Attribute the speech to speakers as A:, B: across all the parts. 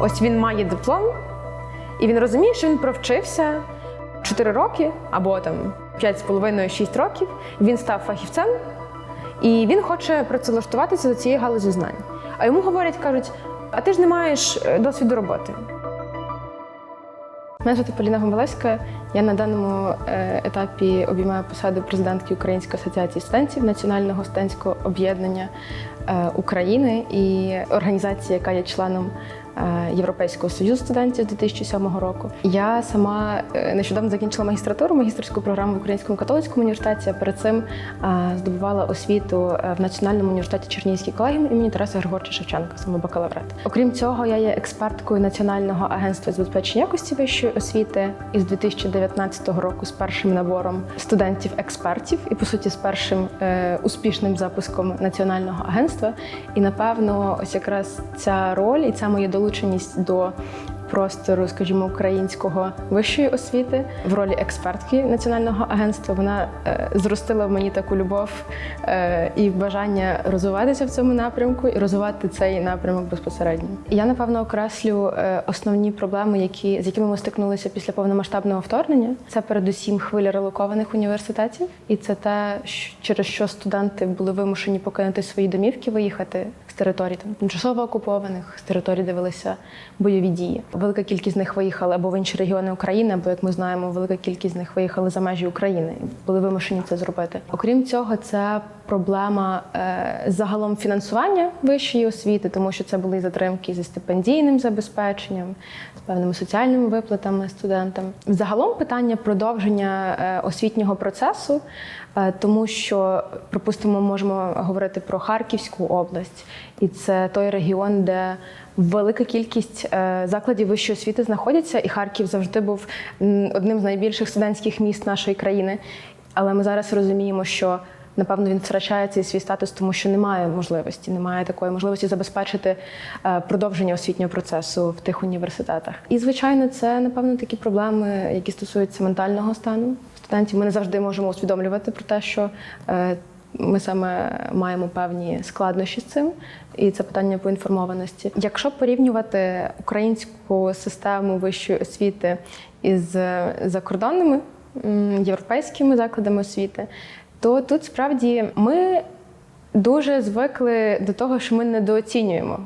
A: ось він має диплом, і він розуміє, що він провчився 4 роки або там 5,5-6 років. Він став фахівцем, і він хоче працевлаштуватися до цієї галузі знань. А йому говорять, кажуть: а ти ж не маєш е, досвіду роботи. Мене звати Поліна Гомбалевська. Я на даному е, етапі обіймаю посаду президентки Української асоціації студентів Національного студентського об'єднання е, України і організації, яка є членом е, Європейського союзу студентів з 2007 року. Я сама нещодавно закінчила магістратуру, магістерську програму в Українському католицькому університеті. а Перед цим здобувала освіту в Національному університеті Чернігівський колегіум імені Тараса Григорча Шевченка, саме бакалаврат. Окрім цього, я є експерткою Національного агентства з забезпечення якості вищої освіти із 2019 року з першим набором студентів-експертів і по суті з першим е, успішним запуском національного агентства. І напевно, ось якраз ця роль і ця моя долученість до простору, скажімо, українського вищої освіти в ролі експертки національного агентства. Вона е, зростила в мені таку любов е, і бажання розвиватися в цьому напрямку і розвивати цей напрямок безпосередньо. Я напевно окреслю е, основні проблеми, які з якими ми стикнулися після повномасштабного вторгнення. Це передусім хвиля релокованих університетів, і це те, через що студенти були вимушені покинути свої домівки, виїхати територій там тимчасово окупованих, з територій, де велися бойові дії. Велика кількість з них виїхали або в інші регіони України, або як ми знаємо, велика кількість з них виїхали за межі України і були вимушені це зробити. Окрім цього, це проблема е, загалом фінансування вищої освіти, тому що це були затримки зі стипендійним забезпеченням, з певними соціальними виплатами студентам. Загалом питання продовження е, освітнього процесу, е, тому що, припустимо, можемо говорити про Харківську область, і це той регіон, де велика кількість е, закладів вищої освіти знаходяться, і Харків завжди був одним з найбільших студентських міст нашої країни. Але ми зараз розуміємо, що напевно він втрачає цей свій статус, тому що немає можливості, немає такої можливості забезпечити е, продовження освітнього процесу в тих університетах. І звичайно, це напевно такі проблеми, які стосуються ментального стану студентів. Ми не завжди можемо усвідомлювати про те, що е, ми саме маємо певні складнощі з цим, і це питання поінформованості. Якщо порівнювати українську систему вищої освіти із закордонними європейськими закладами освіти, то тут справді ми дуже звикли до того, що ми недооцінюємо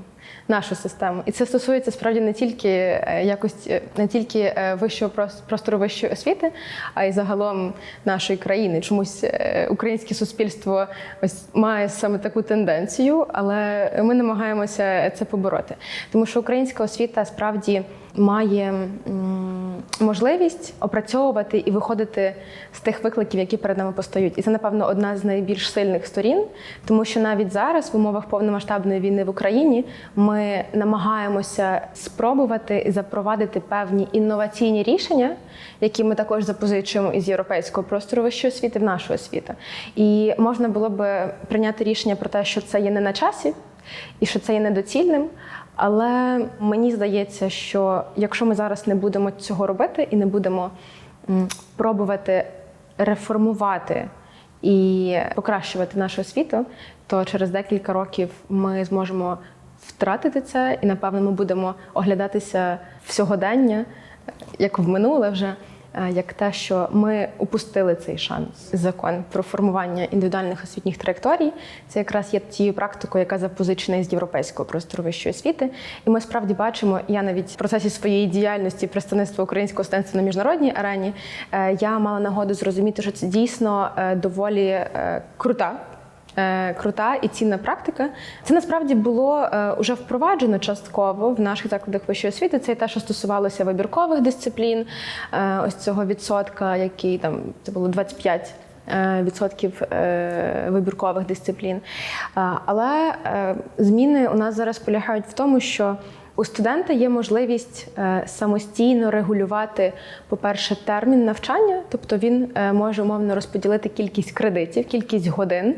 A: нашу систему. І це стосується справді не тільки е, якості, не тільки е, вищого прос- простору вищої освіти, а й загалом нашої країни. Чомусь е, українське суспільство ось має саме таку тенденцію, але ми намагаємося це побороти. Тому що українська освіта справді має можливість опрацьовувати і виходити з тих викликів, які перед нами постають. І це, напевно, одна з найбільш сильних сторін, тому що навіть зараз, в умовах повномасштабної війни в Україні, ми намагаємося спробувати і запровадити певні інноваційні рішення, які ми також запозичуємо із європейського простору вищої освіти в нашу освіту. І можна було би прийняти рішення про те, що це є не на часі і що це є недоцільним. Але мені здається, що якщо ми зараз не будемо цього робити і не будемо пробувати реформувати і покращувати нашу освіту, то через декілька років ми зможемо втратити це, і напевно ми будемо оглядатися в сьогодення, як в минуле вже. Е, Як те, що ми упустили цей шанс. Закон про формування індивідуальних освітніх траєкторій, це якраз є тією практикою, яка запозичена із європейського простору вищої освіти. І ми справді бачимо, я навіть в процесі своєї діяльності представництва українського студентства на міжнародній арені е, я мала нагоду зрозуміти, що це дійсно е, доволі крута крута і цінна практика. Це насправді було е, уже впроваджено частково в наших закладах вищої освіти. Це і те, що стосувалося вибіркових дисциплін, е, ось цього відсотка, який там це було 25 е, Відсотків е, вибіркових дисциплін. Е, Але е, зміни у нас зараз полягають в тому, що у студента є можливість е, самостійно регулювати, по-перше, термін навчання, тобто він е, може умовно розподілити кількість кредитів, кількість годин,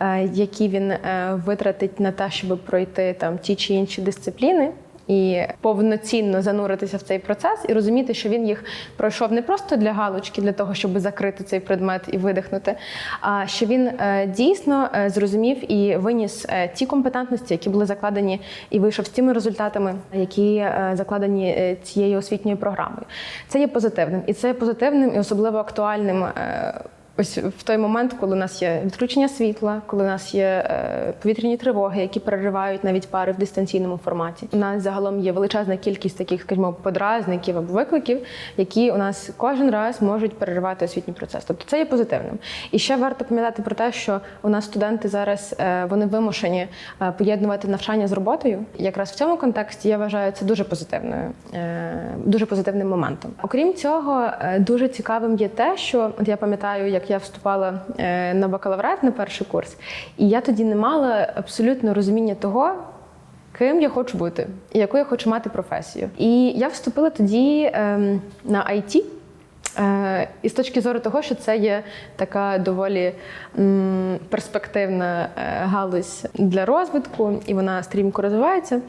A: е, які він витратить на те, щоб пройти там ті чи інші дисципліни. І повноцінно зануритися в цей процес і розуміти, що він їх пройшов не просто для галочки, для того, щоб закрити цей предмет і видихнути, а що він е, дійсно е, зрозумів і виніс е, ті компетентності, які були закладені, і вийшов з тими результатами, які закладені цією освітньою програмою. Це є позитивним, і це є позитивним і особливо актуальним. Ось в той момент, коли у нас є відключення світла, коли у нас є е, повітряні тривоги, які переривають навіть пари в дистанційному форматі. У нас загалом є величезна кількість таких, скажімо, подразників або викликів, які у нас кожен раз можуть переривати освітній процес. Тобто це є позитивним. І ще варто пам'ятати про те, що у нас студенти зараз е, вони вимушені е, поєднувати навчання з роботою. Якраз в цьому контексті я вважаю це дуже позитивною, дуже позитивним моментом. Окрім цього, дуже цікавим є те, що от я пам'ятаю, як я вступала е, на бакалаврат на перший курс, і я тоді не мала абсолютно розуміння того. Ким я хочу бути і яку я хочу мати професію. І я вступила тоді ем, на IT, І з точки зору того, що це є така доволі перспективна е, галузь для розвитку, і вона стрімко розвивається. Е,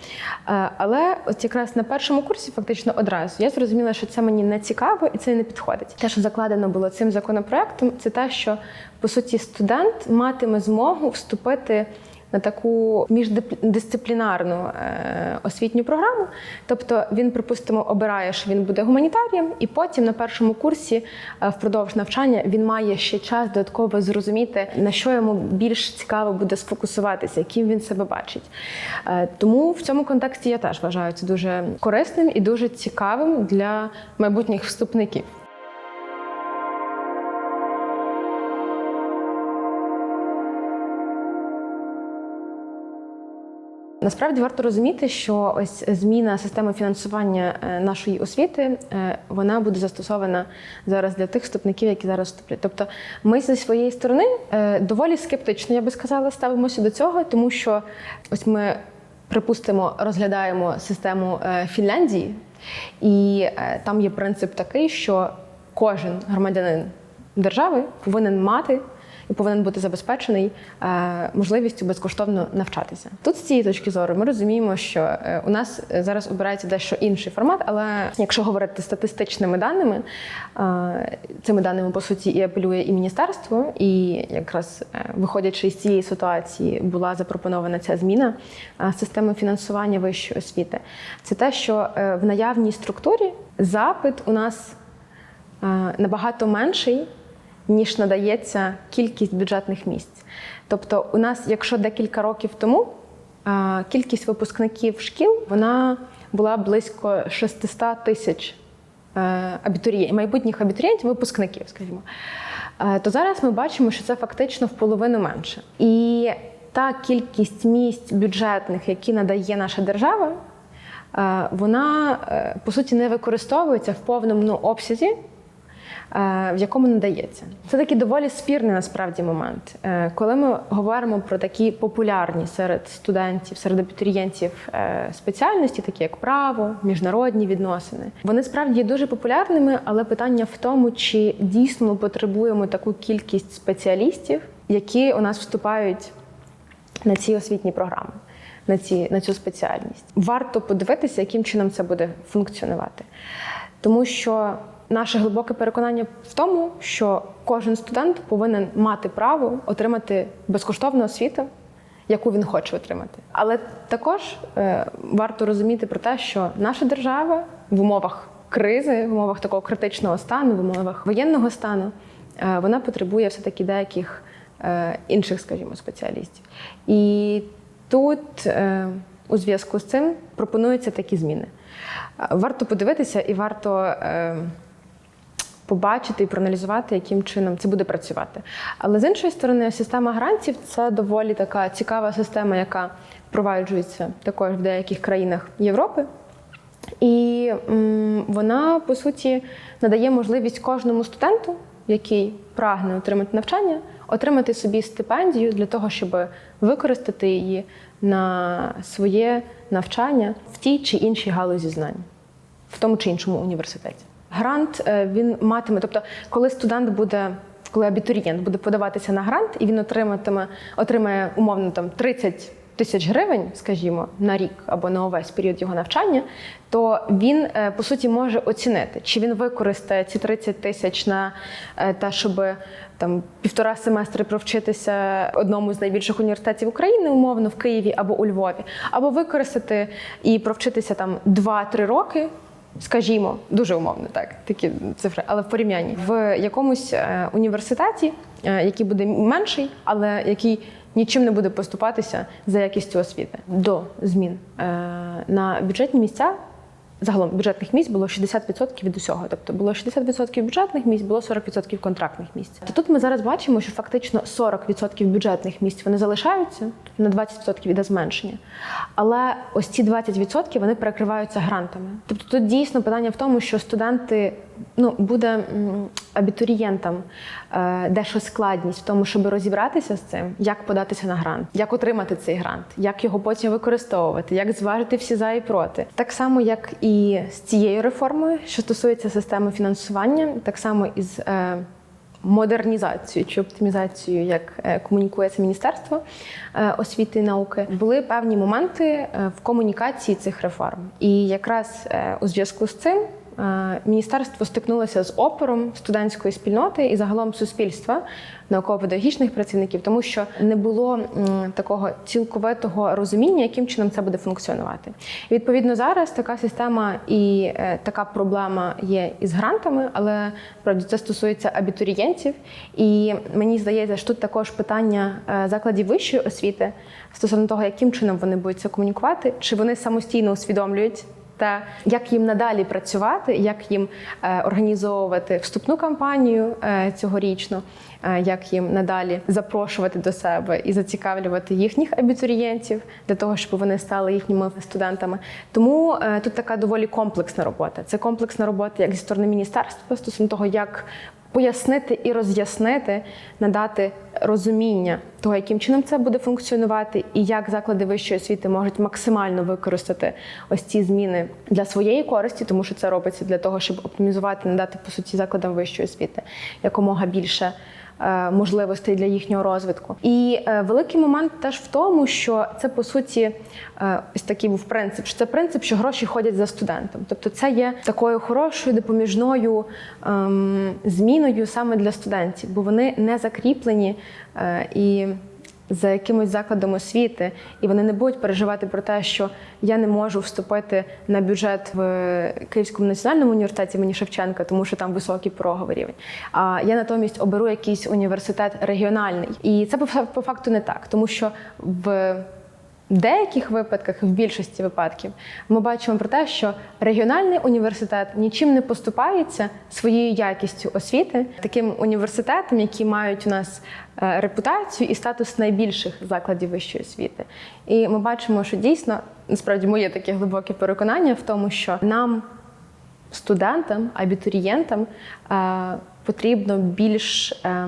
A: Але от якраз на першому курсі, фактично одразу, я зрозуміла, що це мені не цікаво і це не підходить. Те, що закладено було цим законопроектом, це те, що по суті студент матиме змогу вступити на таку міждисциплінарну е, освітню програму. Тобто він, припустимо, обирає, що він буде гуманітарієм, і потім на першому курсі е, впродовж навчання він має ще час додатково зрозуміти, на що йому більш цікаво буде сфокусуватися, яким він себе бачить. Е, Тому в цьому контексті я теж вважаю це дуже корисним і дуже цікавим для майбутніх вступників. Насправді варто розуміти, що ось зміна системи фінансування е, нашої освіти е, вона буде застосована зараз для тих вступників, які зараз вступлять. Тобто, ми зі своєї сторони е, доволі скептично, я би сказала, ставимося до цього, тому що ось ми припустимо, розглядаємо систему Фінляндії, і там є принцип такий, що кожен громадянин держави повинен мати і повинен бути забезпечений е, можливістю безкоштовно навчатися. Тут з цієї точки зору ми розуміємо, що е, у нас зараз обирається дещо інший формат, але якщо говорити статистичними даними, е, цими даними по суті і апелює і міністерство, і якраз е, виходячи з цієї ситуації, була запропонована ця зміна е, системи фінансування вищої освіти. Це те, що е, в наявній структурі запит у нас е, набагато менший ніж надається кількість бюджетних місць. Тобто, у нас, якщо декілька років тому кількість випускників шкіл вона була близько 600 тисяч е, абітурієнтів, майбутніх абітурієнтів, випускників, скажімо, Е, то зараз ми бачимо, що це фактично в половину менше. І та кількість місць бюджетних, які надає наша держава, е, вона по суті не використовується в повному обсязі в якому надається. Це такий доволі спірний насправді момент. Е, Коли ми говоримо про такі популярні серед студентів, серед абітурієнтів е, спеціальності, такі як право, міжнародні відносини, вони справді є дуже популярними, але питання в тому, чи дійсно ми потребуємо таку кількість спеціалістів, які у нас вступають на ці освітні програми. На ці на цю спеціальність варто подивитися, яким чином це буде функціонувати, тому що наше глибоке переконання в тому, що кожен студент повинен мати право отримати безкоштовну освіту, яку він хоче отримати. Але також е, варто розуміти про те, що наша держава в умовах кризи, в умовах такого критичного стану, в умовах воєнного стану, е, вона потребує все таки деяких е, інших, скажімо, спеціалістів. І тут е, у зв'язку з цим пропонуються такі зміни. Е, Варто подивитися і варто е, побачити і проаналізувати, яким чином це буде працювати. Але з іншої сторони, система грантів це доволі така цікава система, яка впроваджується також в деяких країнах Європи. І м, вона, по суті, надає можливість кожному студенту, який прагне отримати навчання, отримати собі стипендію для того, щоб використати її на своє навчання в тій чи іншій галузі знань, в тому чи іншому університеті. Грант е, він матиме, тобто, коли студент буде, коли абітурієнт буде подаватися на грант, і він отриматиме, отримає умовно там 30 тисяч гривень, скажімо, на рік або на увесь період його навчання, то він е, по суті може оцінити, чи він використає ці 30 тисяч на е, те, щоб там півтора семестри провчитися одному з найбільших університетів України, умовно в Києві або у Львові, або використати і провчитися там 2-3 роки. Скажімо, дуже умовно, так такі цифри, але в порівнянні в якомусь е, університеті, е, який буде менший, але який нічим не буде поступатися за якістю освіти. До змін е, на бюджетні місця загалом бюджетних місць було 60% від усього. Тобто було 60% бюджетних місць, було 40% контрактних місць. То тут ми зараз бачимо, що фактично 40% бюджетних місць вони залишаються, на 20% іде зменшення. Але ось ці 20% вони перекриваються грантами. Тобто тут дійсно питання в тому, що студенти ну буде абітурієнтам е, дещо складність в тому, щоб розібратися з цим, як податися на грант, як отримати цей грант, як його потім використовувати, як зважити всі за і проти. Так само, як і з цією реформою, що стосується системи фінансування, так само із е, модернізацією чи оптимізацією, як е, комунікує це міністерство е, освіти і науки, були певні моменти в комунікації цих реформ. І якраз у зв'язку з цим. Е, Міністерство стикнулося з опором студентської спільноти і загалом суспільства науково-педагогічних працівників, тому що не було такого цілковитого розуміння, яким чином це буде функціонувати. Відповідно зараз така система і е, така проблема є із грантами, але правді це стосується абітурієнтів. І мені здається, що тут також питання е, закладів вищої освіти стосовно того, яким чином вони будуть це комунікувати, чи вони самостійно усвідомлюють та як їм надалі працювати, як їм е, організовувати вступну кампанію е, цьогорічну, е, як їм надалі запрошувати до себе і зацікавлювати їхніх абітурієнтів для того, щоб вони стали їхніми студентами. Тому тут така доволі комплексна робота. Це комплексна робота як зі сторони міністерства стосовно того, як пояснити і роз'яснити, надати розуміння того, яким чином це буде функціонувати, і як заклади вищої освіти можуть максимально використати ось ці зміни для своєї користі, тому що це робиться для того, щоб оптимізувати, надати по суті закладам вищої освіти якомога більше. Е, Можливостей для їхнього розвитку, і е, великий момент теж в тому, що це по суті е, ось такий був принцип. що Це принцип, що гроші ходять за студентом. Тобто, це є такою хорошою допоміжною ем, зміною саме для студентів, бо вони не закріплені і за якимось закладом освіти, і вони не будуть переживати про те, що я не можу вступити на бюджет в Київському національному університеті мені Шевченка, тому що там високий пороговий рівень. А я натомість оберу якийсь університет регіональний. І це по факту не так, тому що в в деяких випадках, в більшості випадків, ми бачимо про те, що регіональний університет нічим не поступається своєю якістю освіти таким університетам, які мають у нас е, репутацію і статус найбільших закладів вищої освіти. І ми бачимо, що дійсно насправді моє таке глибоке переконання в тому, що нам студентам, абітурієнтам е, потрібно більш, е,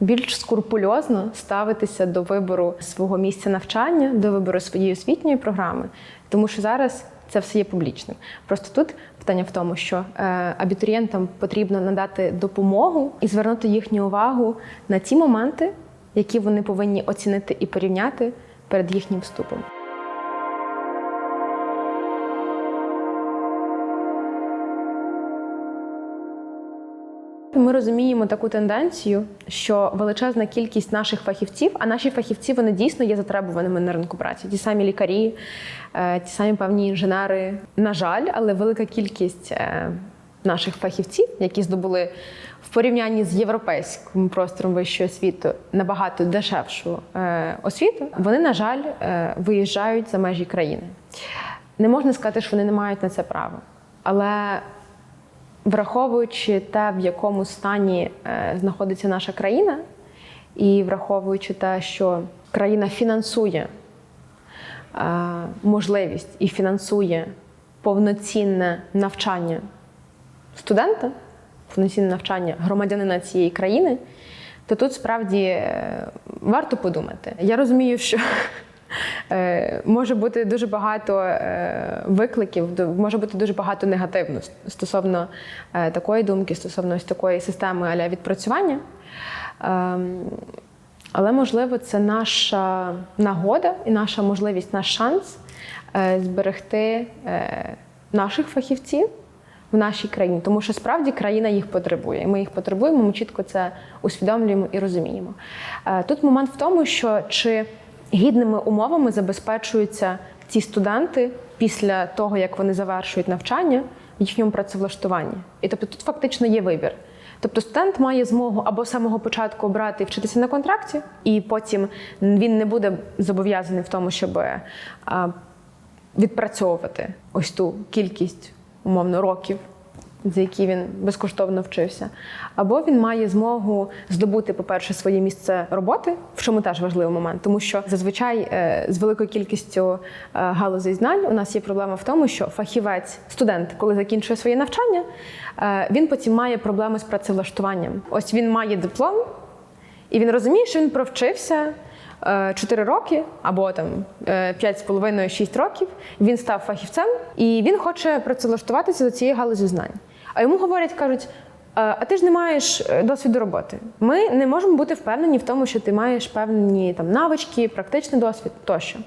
A: більш скрупульозно ставитися до вибору свого місця навчання, до вибору своєї освітньої програми, тому що зараз це все є публічним. Просто тут питання в тому, що е, абітурієнтам потрібно надати допомогу і звернути їхню увагу на ті моменти, які вони повинні оцінити і порівняти перед їхнім вступом. Ми розуміємо таку тенденцію, що величезна кількість наших фахівців, а наші фахівці вони дійсно є затребуваними на ринку праці. Ті самі лікарі, е, ті самі певні інженери. На жаль, але велика кількість е, наших фахівців, які здобули в порівнянні з європейським простором вищої освіти набагато дешевшу е, освіту, вони, на жаль, виїжджають за межі країни. Не можна сказати, що вони не мають на це права, але враховуючи те, в якому стані е, знаходиться наша країна, і враховуючи те, що країна фінансує е, можливість і фінансує повноцінне навчання студента, повноцінне навчання громадянина цієї країни, то тут справді е, варто подумати. Я розумію, що може бути дуже багато е, викликів, може бути дуже багато негативно стосовно е, такої думки, стосовно ось такої системи аля відпрацювання. Ем, Але можливо, це наша нагода і наша можливість, наш шанс е, зберегти е, наших фахівців в нашій країні, тому що справді країна їх потребує. І Ми їх потребуємо, ми чітко це усвідомлюємо і розуміємо. Е, Тут момент в тому, що чи гідними умовами забезпечуються ці студенти після того, як вони завершують навчання в їхньому працевлаштуванні. І тобто тут фактично є вибір. Тобто студент має змогу або з самого початку обрати і вчитися на контракті, і потім він не буде зобов'язаний в тому, щоб відпрацьовувати ось ту кількість умовно років, за які він безкоштовно вчився. Або він має змогу здобути, по-перше, своє місце роботи, в чому теж важливий момент, тому що зазвичай е, з великою кількістю е, галузей знань у нас є проблема в тому, що фахівець, студент, коли закінчує своє навчання, е, він потім має проблеми з працевлаштуванням. Ось він має диплом, і він розуміє, що він провчився. 4 роки або там 5,5-6 років він став фахівцем і він хоче працевлаштуватися до цієї галузі знань. А йому говорять, кажуть: а ти ж не маєш е, досвіду роботи. Ми не можемо бути впевнені в тому, що ти маєш певні там навички, практичний досвід тощо.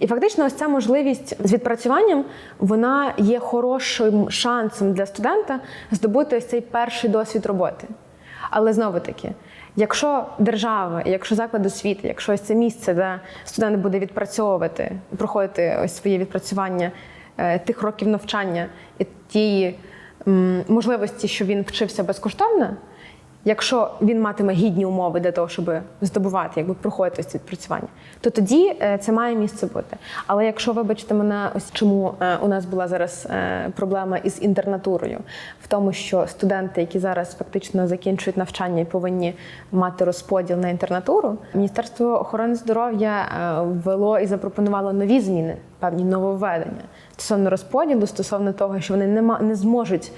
A: І фактично, ось ця можливість з відпрацюванням вона є хорошим шансом для студента здобути ось цей перший досвід роботи. Але знову таки, якщо держава, якщо заклад освіти, якщо ось це місце, де студент буде відпрацьовувати, проходити ось своє відпрацювання е, тих років навчання і тієї можливості, що він вчився безкоштовно, якщо він матиме гідні умови для того, щоб здобувати, якби проходити ці відпрацювання, то тоді е, це має місце бути. Але якщо вибачте мене, ось чому е, у нас була зараз е, проблема із інтернатурою, в тому, що студенти, які зараз фактично закінчують навчання і повинні мати розподіл на інтернатуру, Міністерство охорони здоров'я ввело і запропонувало нові зміни, певні нововведення стосовно розподілу, стосовно того, що вони не не зможуть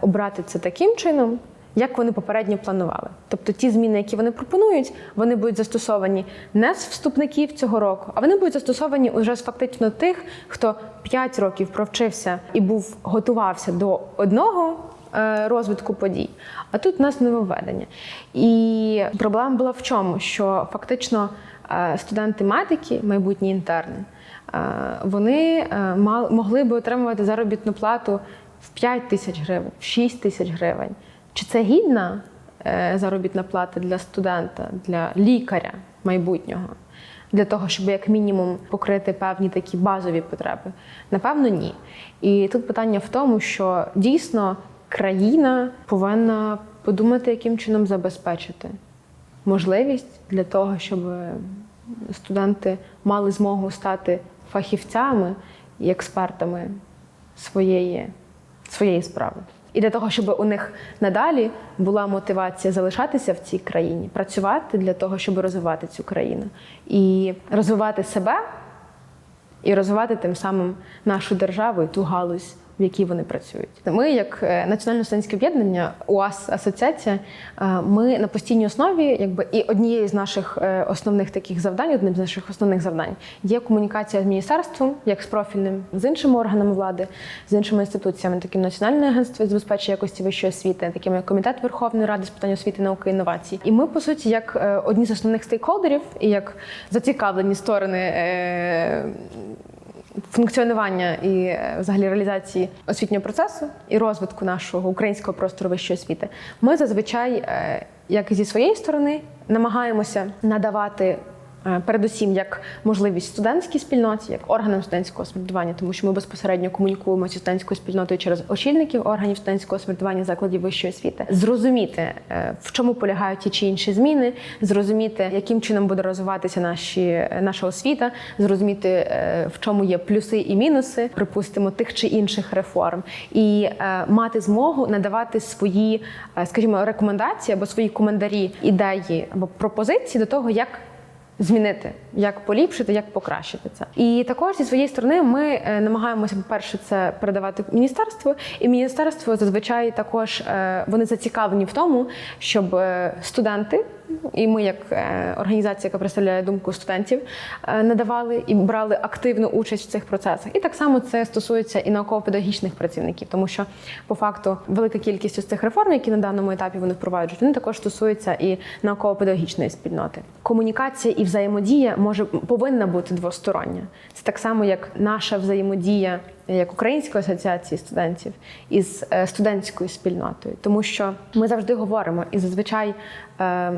A: обрати це таким чином як вони попередньо планували. Тобто ті зміни, які вони пропонують, вони будуть застосовані не з вступників цього року, а вони будуть застосовані уже з фактично тих, хто 5 років провчився і був готувався до одного. е, Розвитку подій, а тут у нас нововведення. І проблема була в чому? Що фактично е, студенти медики, майбутні інтерни, е, вони могли би отримувати заробітну плату в 5 тисяч гривень, в 6 тисяч гривень. Чи це гідна е, заробітна плата для студента, для лікаря майбутнього, для того, щоб як мінімум покрити певні такі базові потреби? Напевно, ні. І тут питання в тому, що дійсно країна повинна подумати, яким чином забезпечити можливість для того, щоб студенти мали змогу стати фахівцями і експертами своєї, своєї справи. І для того, щоб у них надалі була мотивація залишатися в цій країні, працювати для того, щоб розвивати цю країну. І розвивати себе, і розвивати тим самим нашу державу і ту галузь, в якій вони працюють. Ми, як е, Національне студентське об'єднання, УАС Асоціація, е, ми на постійній основі, якби і однією з наших е, основних таких завдань, одним з наших основних завдань є комунікація з міністерством, як з профільним, з іншими органами влади, з іншими інституціями, таким Національне агентство з забезпечення якості вищої освіти, таким як Комітет Верховної Ради з питань освіти, науки і інновацій. І ми, по суті, як одні з основних стейкхолдерів і як зацікавлені сторони. Функціонування і е, взагалі реалізації освітнього процесу і розвитку нашого українського простору вищої освіти, ми зазвичай, е, як і зі своєї сторони, намагаємося надавати. Е, Передусім, як можливість студентській спільноті, як органам студентського самоврядування, тому що ми безпосередньо комунікуємо зі студентською спільнотою через очільників органів студентського самоврядування закладів вищої освіти, зрозуміти, е, в чому полягають ті чи інші зміни, зрозуміти, яким чином буде розвиватися наші, наша освіта, зрозуміти, е, в чому є плюси і мінуси, припустимо, тих чи інших реформ, і мати змогу надавати свої, скажімо, рекомендації або свої коментарі, ідеї або пропозиції до того, як змінити, як поліпшити, як покращити це. І також зі своєї сторони ми е, намагаємося, по-перше, це передавати міністерству, і міністерство зазвичай також е, вони зацікавлені в тому, щоб е, студенти і ми, як е, організація, яка представляє думку студентів, е, надавали і брали активну участь в цих процесах. І так само це стосується і науково-педагогічних працівників, тому що по факту велика кількість із цих реформ, які на даному етапі вони впроваджують, вони також стосуються і науково-педагогічної спільноти. Комунікація і взаємодія може повинна бути двостороння. Це так само, як наша взаємодія як Української асоціації студентів із е, студентською спільнотою, тому що ми завжди говоримо і зазвичай. е,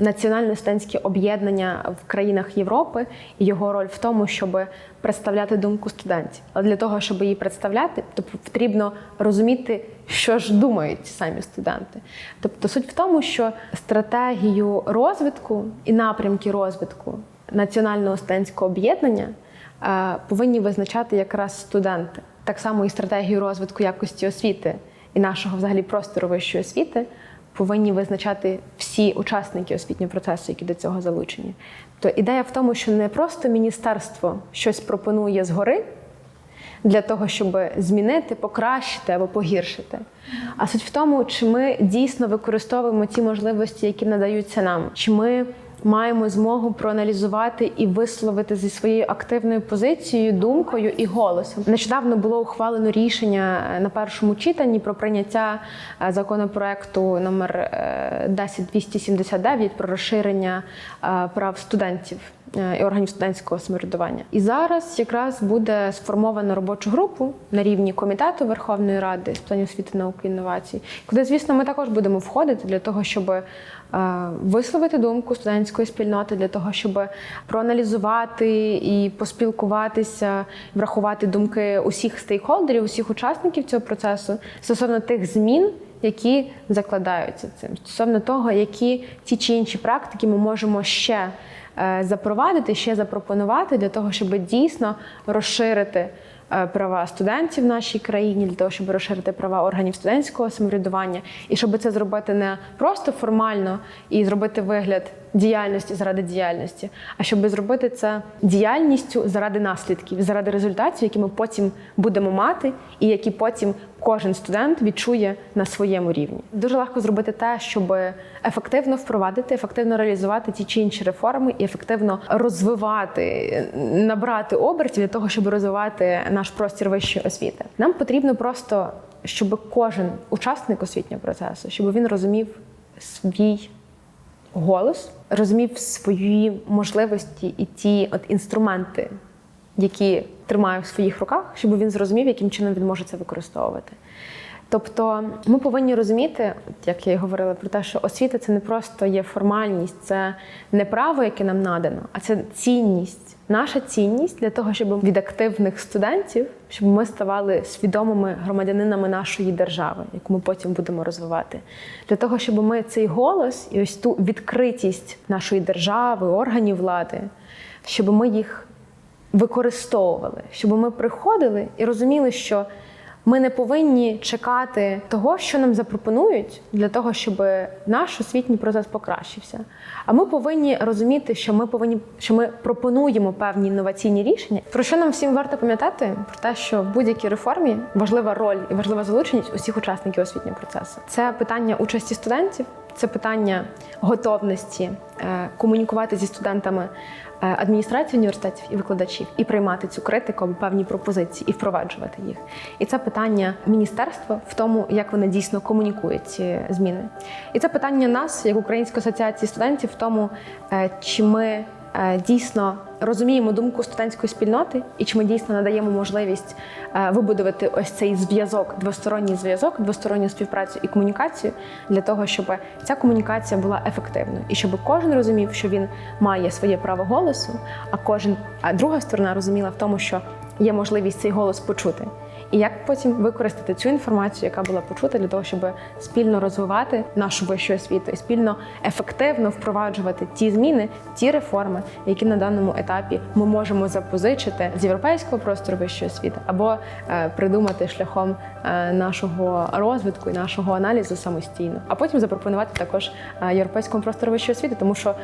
A: Національне студентське об'єднання в країнах Європи і його роль в тому, щоб представляти думку студентів. Але для того, щоб її представляти, то потрібно розуміти, що ж думають самі студенти. Тобто суть в тому, що стратегію розвитку і напрямки розвитку національного студентського об'єднання повинні визначати якраз студенти. Так само і стратегію розвитку якості освіти і нашого взагалі простору вищої освіти повинні визначати всі учасники освітнього процесу, які до цього залучені. То ідея в тому, що не просто міністерство щось пропонує згори для того, щоб змінити, покращити або погіршити. А суть в тому, чи ми дійсно використовуємо ті можливості, які надаються нам, чи ми маємо змогу проаналізувати і висловити зі своєю активною позицією, думкою і голосом. Нещодавно було ухвалено рішення е, на першому читанні про прийняття е, законопроекту номер е, 10279 про розширення е, прав студентів е, і органів студентського самоврядування. І зараз якраз буде сформована робочу групу на рівні комітету Верховної Ради з питань освіти, науки і інновацій, куди, звісно, ми також будемо входити для того, щоб е, висловити думку студентської спільноти, для того, щоб проаналізувати і поспілкуватися, врахувати думки усіх стейкхолдерів, усіх учасників цього процесу стосовно тих змін. Які закладаються цим стосовно того, які ті чи інші практики ми можемо ще е, запровадити, ще запропонувати для того, щоб дійсно розширити е, права студентів в нашій країні, для того, щоб розширити права органів студентського самоврядування, і щоб це зробити не просто формально і зробити вигляд діяльності заради діяльності, а щоб зробити це діяльністю заради наслідків, заради результатів, які ми потім будемо мати, і які потім кожен студент відчує на своєму рівні. Дуже легко зробити те, щоб ефективно впровадити, ефективно реалізувати ті чи інші реформи і ефективно розвивати, набрати обертів для того, щоб розвивати наш простір вищої освіти. Нам потрібно просто, щоб кожен учасник освітнього процесу, щоб він розумів свій голос, розумів свої можливості і ті от інструменти, які тримаю в своїх руках, щоб він зрозумів, яким чином він може це використовувати. Тобто ми повинні розуміти, як я і говорила про те, що освіта це не просто є формальність, це не право, яке нам надано, а це цінність. Наша цінність для того, щоб від активних студентів, щоб ми ставали свідомими громадянинами нашої держави, яку ми потім будемо розвивати, для того, щоб ми цей голос і ось ту відкритість нашої держави, органів влади, щоб ми їх використовували, щоб ми приходили і розуміли, що ми не повинні чекати того, що нам запропонують, для того, щоб наш освітній процес покращився. А ми повинні розуміти, що ми повинні, що ми пропонуємо певні інноваційні рішення. Про що нам всім варто пам'ятати? Про те, що в будь-якій реформі важлива роль і важлива залученість усіх учасників освітнього процесу. Це питання участі студентів, це питання готовності е, комунікувати зі студентами е, адміністрації університетів і викладачів, і приймати цю критику або певні пропозиції і впроваджувати їх. І це питання міністерства в тому, як вони дійсно комунікують ці зміни. І це питання нас, як Української асоціації студентів, в тому, е, чи ми дійсно розуміємо думку студентської спільноти, і чи ми дійсно надаємо можливість е, вибудувати ось цей зв'язок, двосторонній зв'язок, двосторонню співпрацю і комунікацію для того, щоб ця комунікація була ефективною, і щоб кожен розумів, що він має своє право голосу, а кожен, а друга сторона розуміла в тому, що є можливість цей голос почути. І як потім використати цю інформацію, яка була почута, для того, щоб спільно розвивати нашу вищу освіту і спільно ефективно впроваджувати ті зміни, ті реформи, які на даному етапі ми можемо запозичити з європейського простору вищої освіти, або е, придумати шляхом е, нашого розвитку і нашого аналізу самостійно, а потім запропонувати також е, європейському простору вищої освіти, тому що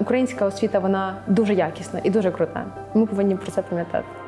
A: українська освіта вона дуже якісна і дуже крута. Ми повинні про це пам'ятати.